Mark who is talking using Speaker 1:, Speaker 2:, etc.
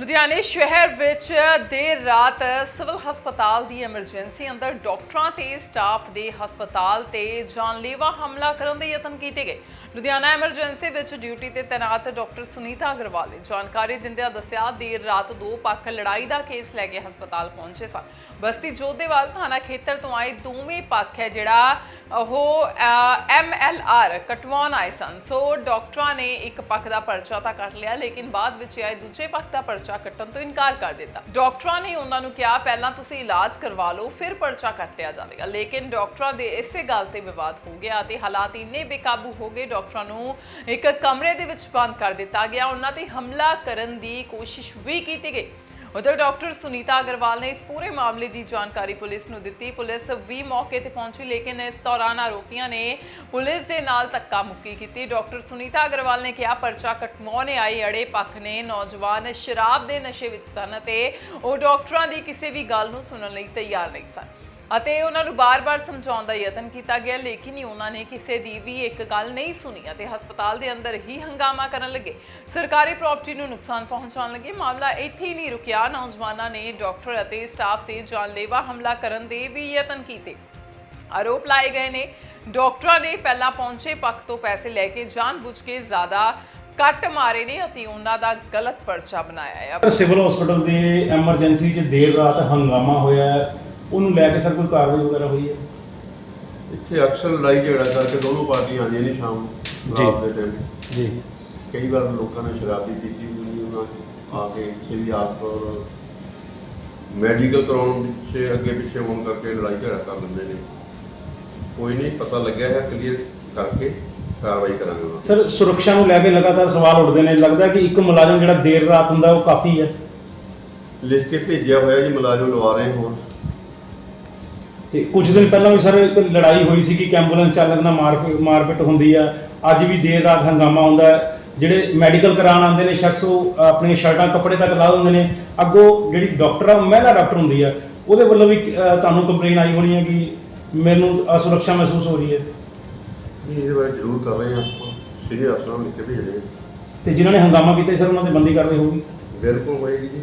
Speaker 1: ਲੁਧਿਆਣੇ ਸ਼ਹਿਰ ਵਿੱਚ ਦੇਰ ਰਾਤ ਸਿਵਲ ਹਸਪਤਾਲ ਦੀ ਐਮਰਜੈਂਸੀ ਅੰਦਰ ਡਾਕਟਰਾਂ ਤੇ ਸਟਾਫ ਦੇ ਹਸਪਤਾਲ ਤੇ ਜਾਨਲੇਵਾ ਹਮਲਾ ਕਰਨ ਦੇ ਯਤਨ ਕੀਤੇ ਗਏ। ਲੁਧਿਆਣਾ ਐਮਰਜੈਂਸੀ ਵਿੱਚ ਡਿਊਟੀ ਤੇ ਤੈਨਾਤ ਡਾਕਟਰ ਸੁਨੀਤਾ ਅਗਰਵਾਲ ਨੇ ਜਾਣਕਾਰੀ ਦਿੰਦਿਆਂ ਦੱਸਿਆ, ਦੇਰ ਰਾਤ ਦੋ ਪੱਖ ਲੜਾਈ ਦਾ ਕੇਸ ਲੈ ਕੇ ਹਸਪਤਾਲ ਪਹੁੰਚੇ ਸਨ। ਬਸਤੀ ਜੋਧੇਵਾਲ ਥਾਣਾ ਖੇਤਰ ਤੋਂ ਆਏ ਦੋਵੇਂ ਪੱਖ ਹੈ ਜਿਹੜਾ ਉਹ ਐਮ ਐੱਲ ਆਰ ਕਟਵਾਉਣ ਆਏ ਸਨ। ਸੋ ਡਾਕਟਰਾਂ ਨੇ ਇੱਕ ਪੱਖ ਦਾ ਪਰਚਾ ਤਾਂ ਕੱਟ ਲਿਆ, ਲੇਕਿਨ ਬਾਅਦ ਵਿੱਚ ਆਏ ਦੂਜੇ ਪੱਖ ਦਾ ਪਰਚਾ ਕੱਟਣ ਤੋਂ ਇਨਕਾਰ ਕਰ ਦਿੱਤਾ। ਡਾਕਟਰਾਂ ਨੇ ਉਹਨਾਂ ਨੂੰ ਕਿਹਾ, ਪਹਿਲਾਂ ਤੁਸੀਂ ਇਲਾਜ ਕਰਵਾ ਲਓ, ਫਿਰ ਪਰਚਾ ਕੱਟ ਲਿਆ ਜਾਵੇਗਾ। ਲੇਕਿਨ ਡਾਕਟਰਾਂ ਦੇ ਇਸੇ ਗੱਲ ਤੇ ਵਿਵਾਦ ਹੋ ਗਿਆ ਅਤੇ ਹਾਲਾਤ ਇੰਨੇ ਬੇਕਾਬੂ ਹੋ ਗਏ, ਡਾਕਟਰਾਂ ਨੂੰ ਇੱਕ ਕਮਰੇ ਦੇ ਵਿੱਚ ਬੰਦ ਕਰ ਦਿੱਤਾ ਗਿਆ। ਉਹਨਾਂ ਤੇ ਹਮਲਾ ਕਰਨ ਦੀ ਕੋਸ਼ਿਸ਼ ਵੀ ਕੀਤੀ ਗਈ। ਉਧਰ ਡਾਕਟਰ ਸੁਨੀਤਾ ਅਗਰਵਾਲ ਨੇ ਇਸ ਪੂਰੇ ਮਾਮਲੇ ਦੀ ਜਾਣਕਾਰੀ ਪੁਲਿਸ ਨੂੰ ਦਿੱਤੀ। ਪੁਲਿਸ ਵੀ ਮੌਕੇ ਤੇ ਪਹੁੰਚੀ, ਲੇਕਿਨ ਇਸ ਦੌਰਾਨ ਆਰੋਪੀਆਂ ਨੇ ਪੁਲਿਸ ਦੇ ਨਾਲ ਧੱਕਾ ਮੁੱਕੀ ਕੀਤੀ। ਡਾਕਟਰ ਸੁਨੀਤਾ ਅਗਰਵਾਲ ਨੇ ਕਿਹਾ, ਪਰਚਾ ਕਟਮਾਉਣੇ ਆਏ ਅੜੇ ਪੱਖ ਨੇ, ਨੌਜਵਾਨ ਸ਼ਰਾਬ ਦੇ ਨਸ਼ੇ ਵਿੱਚ ਸਨ ਅਤੇ ਉਹ ਡਾਕਟਰਾਂ ਦੀ ਕਿਸੇ ਵੀ ਗੱਲ ਨੂੰ ਸੁਣਨ ਲਈ ਤਿਆਰ ਨਹੀਂ ਸਨ। ਅਤੇ ਉਹਨਾਂ ਨੂੰ ਬਾਰ-ਬਾਰ ਸਮਝਾਉਣ ਦਾ ਯਤਨ ਕੀਤਾ ਗਿਆ, ਲੇਕਿਨ ਉਹਨਾਂ ਨੇ ਕਿਸੇ ਦੀ ਵੀ ਇੱਕ ਗੱਲ ਨਹੀਂ ਸੁਣੀ ਅਤੇ ਹਸਪਤਾਲ ਦੇ ਅੰਦਰ ਹੀ ਹੰਗਾਮਾ ਕਰਨ ਲੱਗੇ। ਸਰਕਾਰੀ ਪ੍ਰਾਪਰਟੀ ਨੂੰ ਨੁਕਸਾਨ ਪਹੁੰਚਾਉਣ ਲੱਗੇ। ਮਾਮਲਾ ਇੱਥੇ ਹੀ ਨਹੀਂ ਰੁਕਿਆ। ਨੌਜਵਾਨਾਂ ਨੇ ਡਾਕਟਰ ਅਤੇ ਸਟਾਫ ਤੇ ਜਾਨਲੇਵਾ ਹਮਲਾ ਕਰਨ ਦੇ ਵੀ ਯਤਨ ਕੀਤੇ। ਆਰੋਪ ਲਾਏ ਗਏ ਨੇ, ਡਾਕਟਰਾਂ ਨੇ ਪਹਿਲਾਂ ਪਹੁੰਚੇ ਪੱਖ ਤੋਂ ਪੈਸੇ ਲੈ ਕੇ ਜਾਣਬੁੱਝ ਕੇ ਜ਼ਿਆਦਾ ਕੱਟ ਮਾਰੇ ਨੇ ਅਤੇ ਉਹਨਾਂ ਦਾ ਗਲਤ ਪਰਚਾ ਬਣਾਇਆ ਹੈ
Speaker 2: ਸਿਵਲ ਹਸਪੀਟਲ ਦੇ ਐਮਰਜੈਂਸੀ 'ਚ ਦੇਰ ਰਾਤ ਹੰਗਾਮਾ ਹੋਇਆ। ਉਹਨੂੰ ਲੈ ਕੇ ਸਰ ਕੋਈ ਕਾਰਵਾਈ ਵਗੈਰਾ ਹੋਈ ਹੈ?
Speaker 3: ਇੱਥੇ ਅਕਸਰ ਲੜਾਈ ਝਗੜਾ ਕਰਕੇ ਦੋਨੋਂ ਪਾਰਟੀਆਂ ਆਉਂਦੀਆਂ ਨੇ ਸ਼ਾਮ ਨੂੰ
Speaker 2: ਜੀ।
Speaker 3: ਰਾਤ ਦੇ ਟਾਈਮ
Speaker 2: ਜੀ।
Speaker 3: ਕਈ ਵਾਰ ਲੋਕਾਂ ਨੇ ਸ਼ਰਾਬ ਵੀ ਪੀਤੀ ਹੁੰਦੀ ਉਹਨਾਂ ਨੇ ਆ ਕੇ ਇੱਥੇ ਵੀ ਆਪ ਮੈਡੀਕਲ ਕਰਾਉਣ ਵਿੱਚ ਅੱਗੇ ਪਿੱਛੇ ਹੋਣ ਕਰਕੇ ਲੜਾਈ ਝਗੜਾ ਕਰ ਲੈਂਦੇ ਨੇ। ਕੋਈ ਨਹੀਂ ਪਤਾ ਲੱਗਿਆ ਹੈ ਕਲੀਅਰ ਕਰਕੇ ਕਾਰਵਾਈ ਕਰਾਂਗੇ ਉਹਨਾਂ
Speaker 2: ਸਰ ਸੁਰੱਖਿਆ ਨੂੰ ਲੈ ਕੇ ਲਗਾਤਾਰ ਸਵਾਲ ਉੱਠਦੇ ਨੇ। ਲੱਗਦਾ ਕਿ ਇੱਕ ਮੁਲਾਜ਼ਮ ਜਿਹੜਾ ਦੇਰ ਰਾਤ ਹੁੰਦਾ ਉਹ ਕਾਫੀ ਹੈ।
Speaker 3: ਤੇ। ਲਿਖ ਕੇ ਭੇਜਿਆ ਹੋਇਆ ਜੀ ਮੁਲਾਜ਼ਮ ਲਵਾ ਰਹੇ ਹੋਰ।
Speaker 2: ਤੇ ਕੁਝ ਦਿਨ ਪਹਿਲਾਂ ਵੀ ਸਰ ਇੱਕ ਲੜਾਈ ਹੋਈ ਸੀ ਕਿ ਐਂਬੂਲੈਂਸ ਚਾਲਕ ਨਾਲ ਮਾਰ ਮਾਰਪੀਟ ਹੁੰਦੀ ਆ। ਅੱਜ ਵੀ ਦੇਰ ਰਾਤ ਹੰਗਾਮਾ ਹੁੰਦਾ ਹੈ। ਜਿਹੜੇ ਮੈਡੀਕਲ ਕਰਾਉਣ ਆਉਂਦੇ ਨੇ ਸ਼ਖਸ ਉਹ ਆਪਣੀਆਂ ਸ਼ਰਟਾਂ ਕੱਪੜੇ ਤੱਕ ਲਾ ਦਿੰਦੇ ਨੇ। ਅੱਗੋਂ ਜਿਹੜੀ ਡਾਕਟਰ ਆ ਮਹਿਲਾ ਡਾਕਟਰ ਹੁੰਦੀ ਆ। ਉਹਦੇ ਵੱਲੋਂ ਵੀ ਤੁਹਾਨੂੰ ਕੰਪਲੇਨ ਆਈ ਹੋਣੀ ਹੈ ਕਿ ਮੈਨੂੰ ਅਸੁਰੱਖਿਆ ਮਹਿਸੂਸ ਹੋ ਰਹੀ ਹੈ।
Speaker 3: ਨਹੀਂ, ਇਹਦੇ ਬਾਰੇ ਜ਼ਰੂਰ ਕਰ ਰਹੇ ਹਾਂ ਆਪਾਂ। ਸੀਨੀਅਰ ਅਫਸਰਾਂ ਨੂੰ ਲਿਖ ਕੇ ਭੇਜ ਰਹੇ ਹਾਂ
Speaker 2: ਤੇ ਜਿਨ੍ਹਾਂ ਨੇ ਹੰਗਾਮਾ ਕੀਤਾ ਸਰ ਉਹਨਾਂ ਤੇ ਬੰਦੀ ਕਾਰਵਾਈ ਹੋਊਗੀ।
Speaker 3: ਬਿਲਕੁਲ ਹੋਏਗੀ ਜੀ।